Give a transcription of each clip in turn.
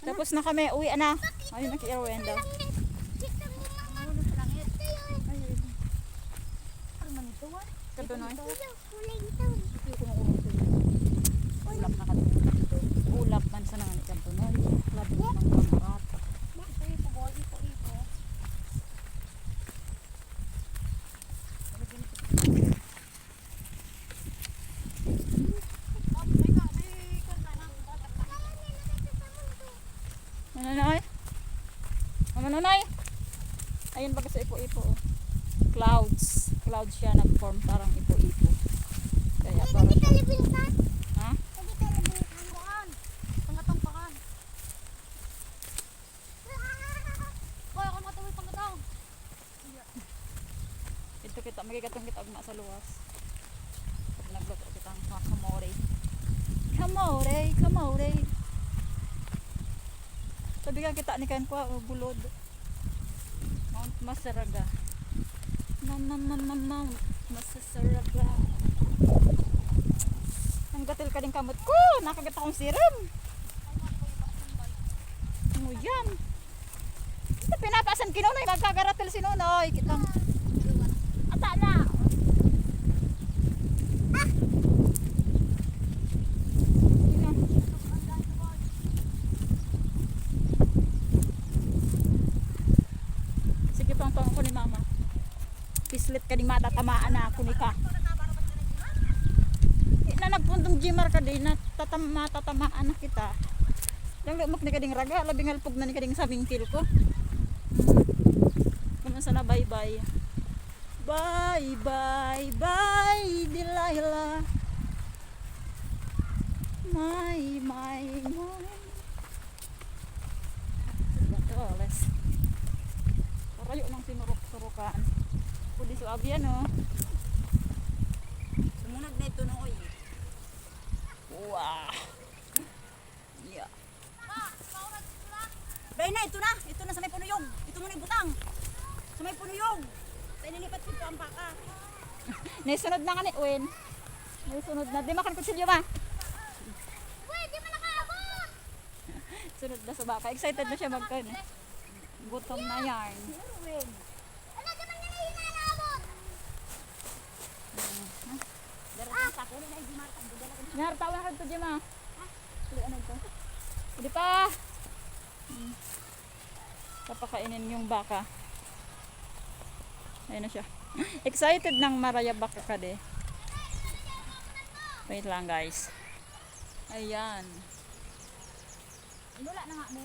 Tapos na kami, uwi na. Ayun, naki-Erwin daw. Ayun. Ano man ito. Ito makulong ito. Ulap na kami dito. Ulap man sa nangan ikan tunoy. Labi ng kamarat. Ito ito, boy. Ito ito. Mananoy? Mananoy? Ayun ba kasi ipo-ipo. oh. Clouds. Clouds siya nag-form parang ipo-ipo. Kaya parang Ha? Ito kita, magigatong kita ugma sa luwas. Nagluto kita ang kamore. Kamore, kamore. Sabi ka kita ni kan kwa oh, bulod. Masaraga. Mama mama mama Masasaraga. Ang gatil ka din kamot ko. Nakagat akong siram. Nguyan. Ito pinapasan kinunoy. Magkagaratil si Nunoy. Kitang Ata na. Ah! Sige pang pang ko ni mama. Pislit ka ni matatamaan na ako ni ka. Na nagpuntong gymar ka din na tatam matatamaan na kita. Yang lumak ni kading raga, labing alpog na ni kading sabing feel ko. Kamusta na bye bye. Bye, bye, bye, Delilah. My, my, my. Batoles. Parayo ng sinurok-surukan. Suabi yan, oh. Sumunod na ito nooy. Wow. Yeah. Dahil na, ito na. Ito na sa may punuyog. Ito muna yung butang. Sa may punuyog. Tayo nilipat dito ang baka. Naisunod na ka ni Uwin. Naisunod na. Di makan kutsilyo ma. Pwede mo nakaabot! Sunod na sa baka. Excited na siya magkan. Gutom na yarn. Ano naman niya na hinanabot? Dara ah. sa kulo na hindi marta. Dala ko Nyar, tawa na ka ito, Jema. Hindi, ano ito? Hindi pa. Hmm. Papakainin yung baka. Ayun na siya. Excited ng maraya baka ka de. Wait lang guys. Ayan. Wala na nga na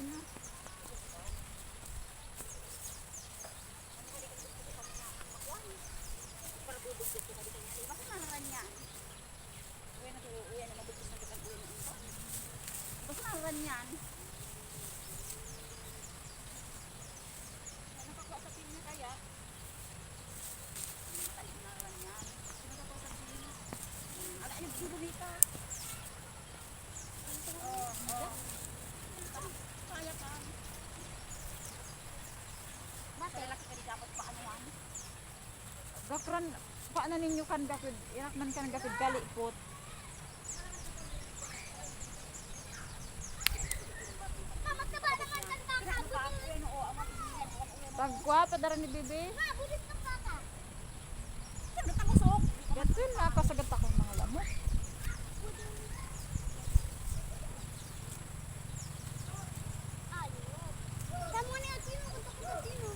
yun. yan. Nakakuha sa pinya kaya. Talinaran yan. Nakakuha sa pinya. Ala, yung bubunita. Oo, oo. Kaya ka. Mate, laki ka di dapat paanuan. Gakran, paano ninyo kan gapid? Iyak man kan gapid gali pot. Mamat na ba naman ang baka? Pagkwa, padara ni Bibi. Mabulit ng baka. Siyempre, tangusok. Gatin na, kasagat akong mga lamok. Kamu ni Atino, kunta ko sa Atino.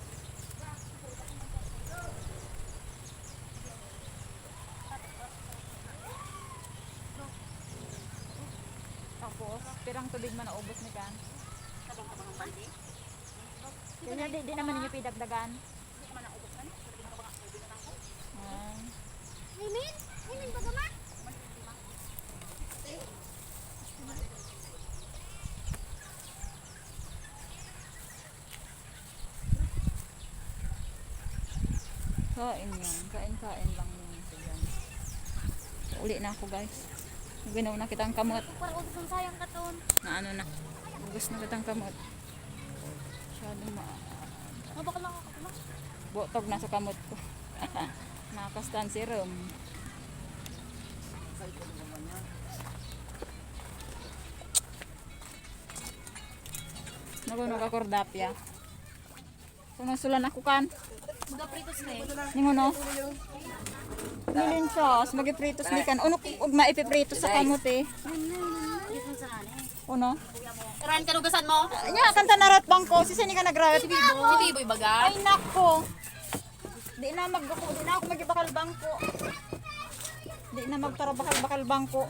Tapos, pirang tubig man naubos ni kan. Kaya di, di naman ninyo pidagdagan. Ah. Himin? Himin ba gama? Kain yan. Kain-kain lang yun. Uli na ako guys. Ginaw na kitang kamot. Para utos ang sayang katon. Na ano na. Gugus na kitang kamot. Masyado ma... Mabakal lang ako. Botog na sa kamot ko. Nakastan si Rum. Nagunog ako kordapya. Kung nasulan ako kan. Mga pritos na eh. Ningo no? Nilin siya. Magipritos di kan. Uno ug maipiprito sa kamot eh. Sa eh. Uno. Ran kalugasan mo? Nya kanta narat bangko. Si sini ka nagrawat. Si Biboy Bagay. Ay nako. Di na magduko. Di na ako magibakal bangko. Di na magtarabakal-bakal bangko.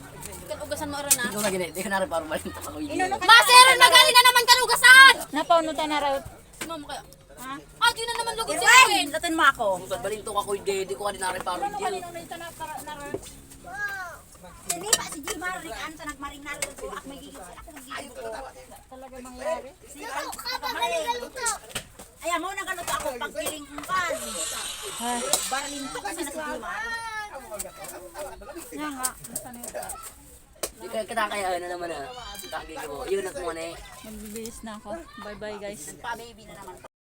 Kalugasan mo ron ah. Ikaw na ganit, di ka na rin parang malinta ako. Ino no ka. Maseron magali na naman kalugasan! Napauno ta narat. Sino mo kaya? Ha? Ah, di na naman lugod si Erwin! Latin mo ako. Kung balinto ako, hindi, di ko ka din na rin parang Ano kanino na ita na narat? Hindi pa si Jimar, rikaan sa nagmarinar ko. Ako may gigil sila. Ako gigil ko. Talaga mangyari. Ayan, mo nang kaluto ako. Pagkiling kong pan. Ay. Barlin to kasi na si Jimar. Nga nga. Basta na yun. Di ka kitakayaan na naman ah. Taki ko. Yun ang kumana eh. Magbibihis na ako. Bye bye guys. Pa-baby na naman.